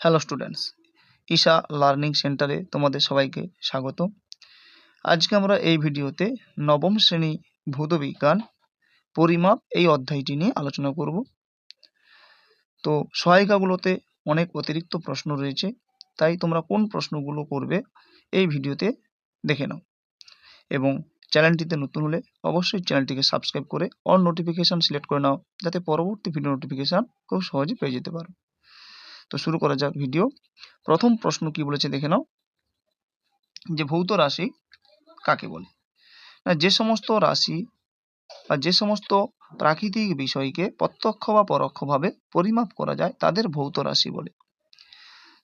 Hello students Isha learning সেন্টারে তোমাদের সবাইকে স্বাগত। আজকে আমরা এই ভিডিওতে নবম শ্রেণি ভৌতবিজ্ঞান পরিমাপ এই অধ্যায়টি নিয়ে আলোচনা করব। তো সহায়িকাগুলোতে অনেক অতিরিক্ত প্রশ্ন রয়েছে, তাই তোমরা কোন প্রশ্নগুলো করবে এই ভিডিওতে দেখে নাও। এবং চ্যানেলটিতে নতুন হলে অবশ্যই চ্যানেলটিকে সাবস্ক্রাইব করে অল নোটিফিকেশান সিলেক্ট করে নাও, যাতে পরবর্তী ভিডিও নোটিফিকেশান খুব সহজে পেয়ে যেতে পারো। তো শুরু করা যাক ভিডিও। প্রথম প্রশ্ন কি বলেছে দেখে নাও। যে ভৌত রাশি কাকে বলে? না, যে সমস্ত রাশি বা যে সমস্ত প্রাকৃতিক বিষয়কে প্রত্যক্ষ বা পরোক্ষভাবে পরিমাপ করা যায়, তাদের ভৌত রাশি বলে।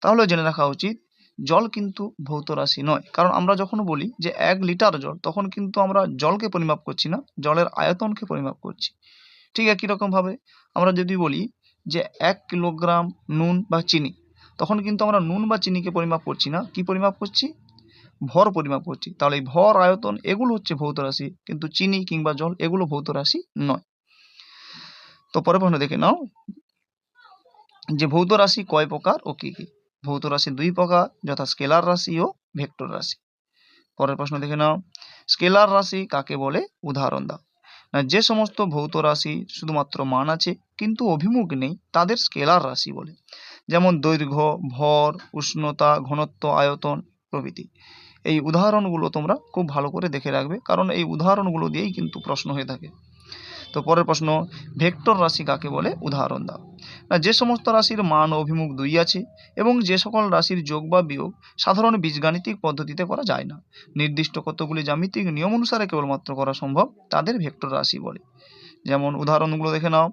তাহলে জেনে রাখা উচিত, জল কিন্তু ভৌত রাশি নয়। কারণ আমরা যখন বলি যে এক লিটার জল, তখন কিন্তু আমরা জলকে পরিমাপ করছি না, জলের আয়তনকে পরিমাপ করছি। ঠিক একই রকমভাবে আমরা যদি বলি যে এক কিলোগ্রাম নুন বা চিনি। তখন কিন্তু আমরা নুন বা চিনিকে পরিমাপ করছি না। কি পরিমাপ করছি? ভর পরিমাপ করছি। তাহলে এই ভর, আয়তন এগুলো হচ্ছে ভৌত রাশি। কিন্তু চিনি কিংবা জল এগুলো ভৌত রাশি নয়। তো পরে প্রশ্ন দেখে নাও। যে ভৌত রাশি কয় প্রকার ও কি কি? ভৌত রাশি দুই প্রকার, যথা স্কেলার রাশি ও ভেক্টর রাশি। পরের প্রশ্ন দেখে নাও। স্কেলার রাশি কাকে বলে? উদাহরণ দাও। যে সমস্ত ভৌত রাশি শুধুমাত্র মান আছে, কিন্তু অভিমুখ নেই, তাদের স্কেলার রাশি বলে। যেমন দৈর্ঘ্য, ভর, উষ্ণতা, ঘনত্ব, আয়তন প্রভৃতি। এই উদাহরণগুলো তোমরা খুব ভালো করে দেখে রাখবে, কারণ এই উদাহরণগুলো দিয়েই কিন্তু প্রশ্ন হয়ে থাকে। তো পরের প্রশ্ন, ভেক্টর রাশি কাকে বলে? উদাহরণ দাও। না, যে সমস্ত রাশির মান অভিমুখ দুই আছে এবং যে সকল রাশির যোগ বা বিয়োগ সাধারণ বীজগাণিতিক পদ্ধতিতে করা যায় না। নির্দিষ্ট কতগুলি জ্যামিতিক নিয়ম অনুসারে কেবলমাত্র করা সম্ভব তাদের ভেক্টর রাশি বলে। যেমন উদাহরণগুলো দেখে নাও।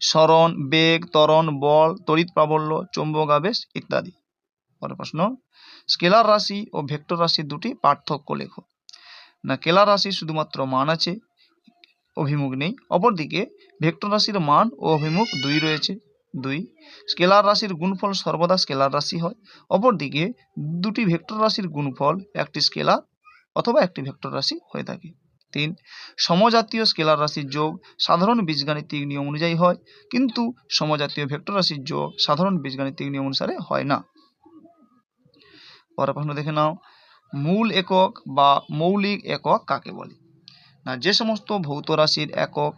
স্মরণ, বেগ, ত্বরণ, বল, তড়িৎ প্রাবল্য, চৌম্বক আবেশ ইত্যাদি। পরের প্রশ্ন, স্কেলার রাশি ও ভেক্টর রাশির দুটি পার্থক্য লেখো। না কেলার রাশির শুধুমাত্র মান আছে অভিমুখ নেই। অপরদিকে, ভেক্টর রাশির মান ও অভিমুখ দুই রয়েছে, দুই। স্কেলার রাশির গুণফল সর্বদা স্কেলার রাশি হয়। অপরদিকে, দুটি ভেক্টর রাশির গুণফল একটি স্কেলার অথবা একটি ভেক্টর রাশি হয়ে থাকে। তিন, সমজাতীয় স্কেলার রাশির যোগ সাধারণ বীজগাণিতিক নিয়ম অনুযায়ী হয়, কিন্তু সমজাতীয় ভেক্টর রাশির যোগ সাধারণ বীজগাণিতিক নিয়ম অনুসারে হয় না। পরের প্রশ্ন দেখে নাও, মূল একক বা মৌলিক একক কাকে বলে? না, যে সমস্ত ভৌত রাশির একক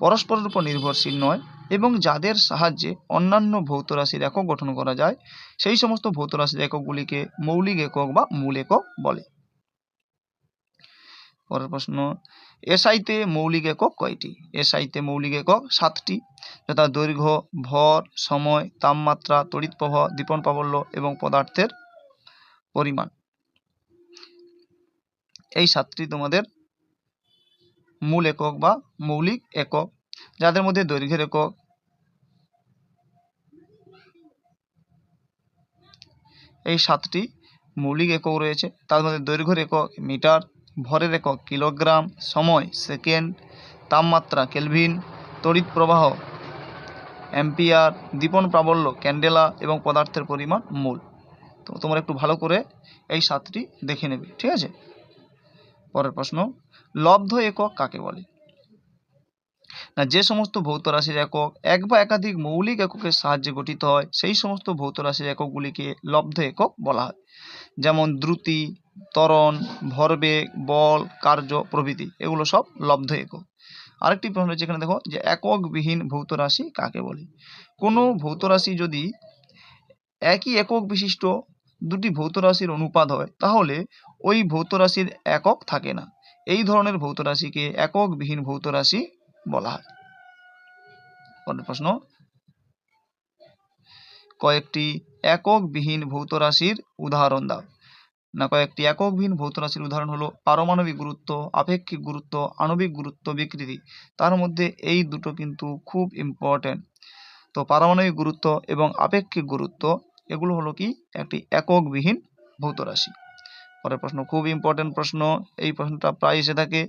পরস্পরের উপর নির্ভরশীল নয় এবং যাদের সাহায্যে অন্যান্য ভৌত রাশির একক গঠন করা যায়, সেই সমস্ত ভৌত রাশির এককগুলিকে মৌলিক একক বা মূল একক বলে। পরের প্রশ্ন, এসআইতে মৌলিক একক কয়টি? এসআইতে মৌলিক একক সাতটি, যথা দৈর্ঘ্য, ভর, সময়, তাপমাত্রা, তড়িৎ প্রবাহ দীপন প্রাবল্য এবং পদার্থের পরিমাণ। এই সাতটি তোমাদের মূল একক বা মৌলিক একক, যাদের মধ্যে দৈর্ঘ্যের একক। এই সাতটি মৌলিক একক রয়েছে। তার মধ্যে দৈর্ঘ্যের একক, মিটার, ভরের একক, কিলোগ্রাম, সময়, সেকেন্ড, তাপমাত্রা, কেলভিন, তড়িৎ প্রবাহ, অ্যাম্পিয়ার দীপন প্রাবল্য, ক্যান্ডেলা এবং পদার্থের পরিমাণ মূল। তো তোমরা একটু ভালো করে এই সাতটি দেখে নেবে, ঠিক আছে? পরের প্রশ্ন, লব্ধ একক কাকে বলে? না, যে সমস্ত ভৌত রাশির একক এক বা একাধিক মৌলিক এককের সাহায্যে গঠিত হয়, সেই সমস্ত ভৌত রাশির এককগুলিকে লব্ধ একক বলা হয়। যেমন দ্রুতি, ত্বরণ, ভরবেগ, বল, কার্য প্রভৃতি, এগুলো সব লব্ধ একক। আরেকটি প্রশ্ন রয়েছে এখানে, দেখো, যে এককবিহীন ভৌত রাশি কাকে বলে? কোনো ভৌত রাশি যদি একই একক বিশিষ্ট দুটি ভৌত রাশির অনুপাত হয়, তাহলে ওই ভৌত রাশির একক থাকে না। এই ধরনের ভৌত রাশিকে এককবিহীন ভৌত রাশি বলা হয়। পরের প্রশ্ন, কয়েকটি এককবিহীন ভৌত রাশির উদাহরণ দাও। না, কয়েকটি এককবিহীন ভৌত রাশির উদাহরণ হলো পারমাণবিক গুরুত্ব, আপেক্ষিক গুরুত্ব, আণবিক গুরুত্ব, বিকৃতি। তার মধ্যে এই দুটো কিন্তু খুব ইম্পর্টেন্ট তো পারমাণবিক গুরুত্ব এবং আপেক্ষিক গুরুত্ব, এগুলো হলো কি? একটি এককবিহীন ভৌত রাশি। পরের প্রশ্ন, খুব ইম্পর্টেন্ট প্রশ্ন। এই প্রশ্নটা প্রায় এসে থাকে।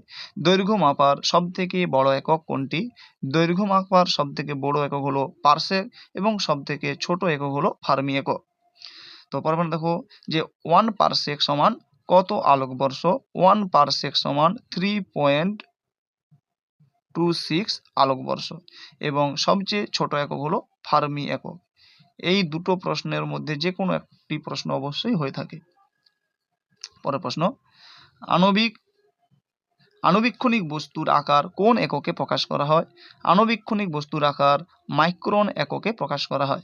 দৈর্ঘ্য মাপার সব থেকে বড় একক কোনটি? দৈর্ঘ্য মাপার সব থেকে বড় একক হলো পার্সেক এবং সব থেকে ছোট একক হলো ফার্মি একক। তো পরের দেখো যে ওয়ান পার্সেক সমান কত আলোকবর্ষ? ওয়ান পার্সেক সমান থ্রি পয়েন্ট টু সিক্স আলোকবর্ষ এবং সবচেয়ে ছোট একক হলো ফার্মি একক। এই দুটো প্রশ্নের মধ্যে যে কোনো একটি প্রশ্ন অবশ্যই হয়ে থাকে। পরের প্রশ্ন। আণবিক, আণুবীক্ষণিক বস্তুর আকার কোন এককে প্রকাশ করা হয়? আণুবীক্ষণিক বস্তুর আকার মাইক্রন এককে প্রকাশ করা হয়।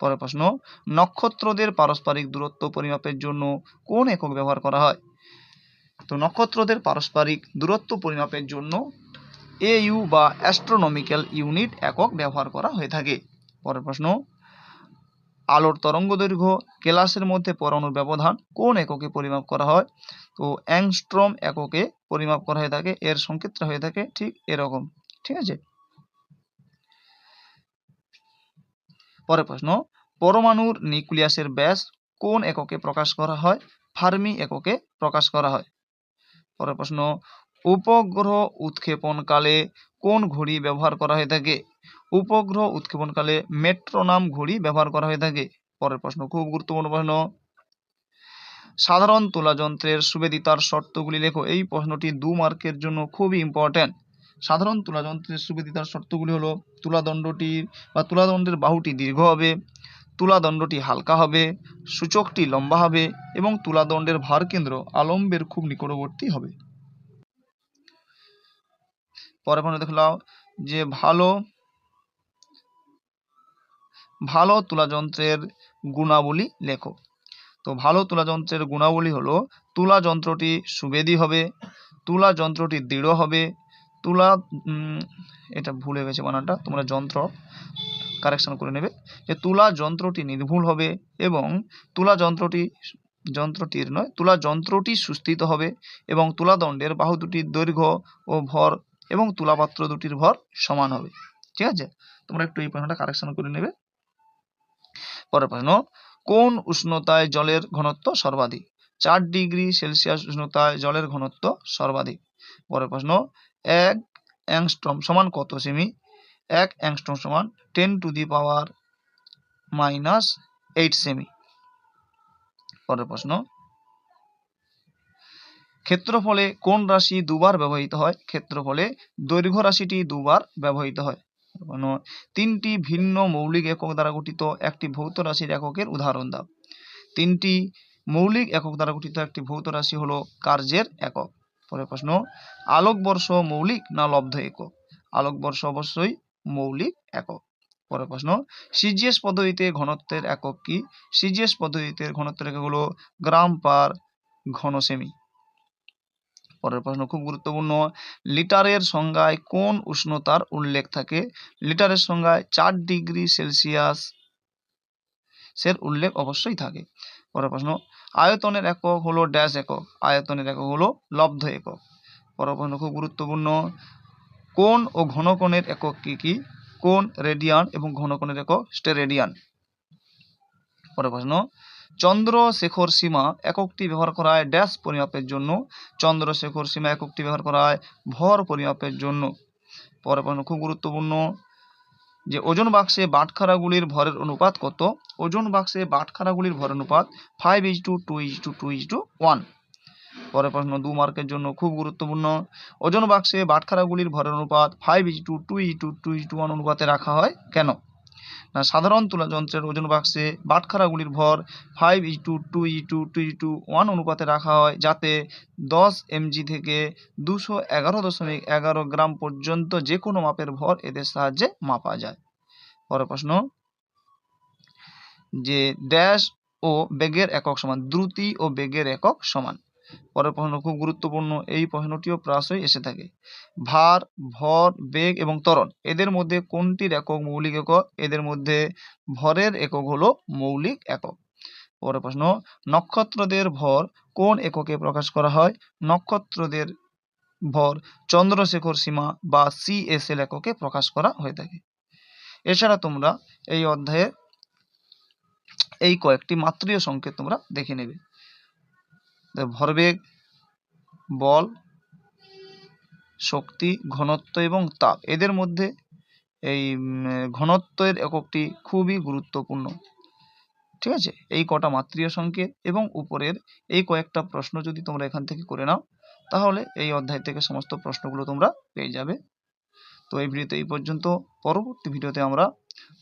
পরের প্রশ্ন, নক্ষত্রদের পারস্পরিক দূরত্ব পরিমাপের জন্য কোন একক ব্যবহার করা হয়? তো নক্ষত্রদের পারস্পরিক দূরত্ব পরিমাপের জন্য এ ইউ বা অ্যাস্ট্রোনমিক্যাল ইউনিট একক ব্যবহার করা হয়ে থাকে। পরের প্রশ্ন আলোর তরঙ্গ দৈর্ঘ্য কেলাসের মধ্যে পরমাণুর ব্যবধান কোন এককে পরিমাপ করা হয়? তো অ্যাংস্ট্রম এককে পরিমাপ করা হয়ে থাকে, এর সংকেতটা হয়ে থাকে ঠিক এরকম, ঠিক আছে? পরের প্রশ্ন, পরমাণুর নিউক্লিয়াসের ব্যাস কোন এককে প্রকাশ করা হয়? ফার্মি এককে প্রকাশ করা হয়। পরের প্রশ্ন, উপগ্রহ উৎক্ষেপণকালে কোন ঘড়ি ব্যবহার করা হয়ে থাকে? উপগ্রহ উৎক্ষেপণকালে মেট্রোনাম ঘড়ি ব্যবহার করা হয়ে থাকে। পরের প্রশ্ন, খুব গুরুত্বপূর্ণ প্রশ্ন। সাধারণ তুলা যন্ত্রের সুবেদিতার শর্তগুলি লেখো। এই প্রশ্নটি দু মার্কের জন্য খুবই ইম্পর্ট্যান্ট সাধারণ তুলা যন্ত্রের সুবেদিতার শর্তগুলি হলো তুলাদণ্ডটি বা তুলাদণ্ডের বাহুটি দীর্ঘ হবে তুলাদণ্ডটি হালকা হবে, সূচকটি লম্বা হবে এবং তুলাদণ্ডের ভার কেন্দ্র আলম্বের খুব নিকটবর্তী হবে। পরে প্রশ্ন দেখলাম যে ভালো ভালো তুলা যন্ত্রের গুণাবলী লেখো। তো ভালো তুলা যন্ত্রের গুণাবলী হলো, তুলা যন্ত্রটি সুবেদী হবে, তুলা যন্ত্রটি দৃঢ় হবে, তুলা এটা ভুলে গেছে বানানটা, তোমরা যন্ত্র কারেকশন করে নেবে, যে তুলা যন্ত্রটি নির্ভুল হবে এবং তুলা যন্ত্রটি, যন্ত্রটির নয়, তুলা যন্ত্রটি সুস্থিত হবে এবং তুলাদণ্ডের বাহু দুটির দৈর্ঘ্য ও ভর এবং তুলাপাত্র দুটির ভর সমান হবে। ঠিক আছে? তোমরা একটু এই প্রশ্নটা কারেকশন করে নেবে। পরের প্রশ্ন, কোন উষ্ণতায় জলের ঘনত্ব সর্বাধিক? চার ডিগ্রি সেলসিয়াস উষ্ণতায় জলের ঘনত্ব সর্বাধিক। পরের প্রশ্ন, এক অ্যাংস্ট্রম সমান কত সেমি? এক অ্যাংস্ট্রম সমান ten to the power minus eight semi. পরের প্রশ্ন, ক্ষেত্রফলে কোন রাশি দুবার ব্যবহৃত হয়? ক্ষেত্রফলে দৈর্ঘ্য রাশিটি দুবার ব্যবহৃত হয়। তিনটি ভিন্ন মৌলিক একক দ্বারা গঠিত একটি ভৌত রাশির এককের উদাহরণ দাও। তিনটি মৌলিক একক দ্বারা গঠিত একটি ভৌত রাশি হলো কার্যের একক। পরের প্রশ্ন আলোকবর্ষ মৌলিক না লব্ধ একক? আলোকবর্ষ অবশ্যই মৌলিক একক। পরের প্রশ্ন, সিজিএস পদ্ধতিতে ঘনত্বের একক কি? সিজিএস পদ্ধতিতে ঘনত্বের একক হলো গ্রাম পার ঘন সেমি পরের প্রশ্ন খুব গুরুত্বপূর্ণ, লিটারের সংজ্ঞায় কোন উষ্ণতার উল্লেখ থাকে? লিটারের সংজ্ঞায় চার ডিগ্রি সেলসিয়াস সের উল্লেখ অবশ্যই থাকে। পরের প্রশ্ন, আয়তনের একক হলো ড্যাশ একক, আয়তনের একক হলো লব্ধ একক। পরের প্রশ্ন খুব গুরুত্বপূর্ণ কোন ও ঘনকোণের একক কি কি? কোন রেডিয়ান এবং ঘনকোণের একক স্টেরেডিয়ান। পরের প্রশ্ন চন্দ্রশেখর সীমা এককটি ব্যবহার করা হয় ড্যাশ পরিমাপের জন্য, চন্দ্রশেখর সীমা এককটি ব্যবহার করা হয় ভর পরিমাপের জন্য। প্রশ্ন খুব গুরুত্বপূর্ণ, যে ওজন বাক্সে বাটখারাগুলির ভরের অনুপাত কত? ওজন বাক্সে বাটখারাগুলির ভর অনুপাত five is to two is to two is to one পরের প্রশ্ন দু মার্কের জন্য খুব গুরুত্বপূর্ণ, ওজন বাক্সে বাটখারাগুলির ভরের অনুপাত five is to two is to two is to one অনুপাতে রাখা হয় কেন? না, সাধারণ তুলা যন্ত্রের ওজন বাক্সে বাটখারাগুলির ভর five is to two is to two is to one অনুপাতে রাখা হয় যাতে দশ এমজি থেকে দুশো এগারো দশমিক এগারো গ্রাম পর্যন্ত যে কোনো মাপের ভর এদের সাহায্যে মাপা যায়। পরের প্রশ্ন, যে ড্যাশ ও বেগের একক সমান, দ্রুতি ও বেগের একক সমান। পরের প্রশ্ন খুব গুরুত্বপূর্ণ, এই প্রশ্নটিও প্রায়শই এসে থাকে। ভার, ভর, বেগ এবং ত্বরণ, এদের মধ্যে কোনটির একক মৌলিক একক? এদের মধ্যে ভরের একক হলো মৌলিক একক। পরের প্রশ্ন, নক্ষত্রদের ভর কোন এককে প্রকাশ করা হয়? নক্ষত্রদের ভর চন্দ্রশেখর সীমা বা সিএসএল এককে প্রকাশ করা হয়ে থাকে। এছাড়া তোমরা এই অধ্যায়ে এই কয়েকটি মাত্রীয় সংকেত তোমরা দেখে নেবে। ভরবেগ, বল, শক্তি, ঘনত্ব এবং তাপ। এদের মধ্যে এই ঘনত্বের এককটি খুবই গুরুত্বপূর্ণ। ঠিক আছে? এই কটা মাত্রীয় সংকেত এবং উপরের এই কয়েকটা প্রশ্ন যদি তোমরা এখান থেকে করে নাও, তাহলে এই অধ্যায় থেকে সমস্ত প্রশ্নগুলো তোমরা পেয়ে যাবে। তো এই ভিডিওতে এই পর্যন্ত। পরবর্তী ভিডিওতে আমরা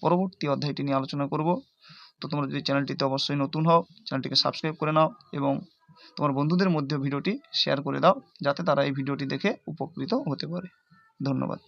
পরবর্তী অধ্যায়টি নিয়ে আলোচনা করব। তো তোমরা যদি চ্যানেলটিতে অবশ্যই নতুন হও, চ্যানেলটিকে সাবস্ক্রাইব করে নাও এবং তোমার বন্ধুদের মধ্যে ভিডিওটি শেয়ার করে দাও, যাতে তারা এই ভিডিওটি দেখে উপকৃত হতে পারে। ধন্যবাদ।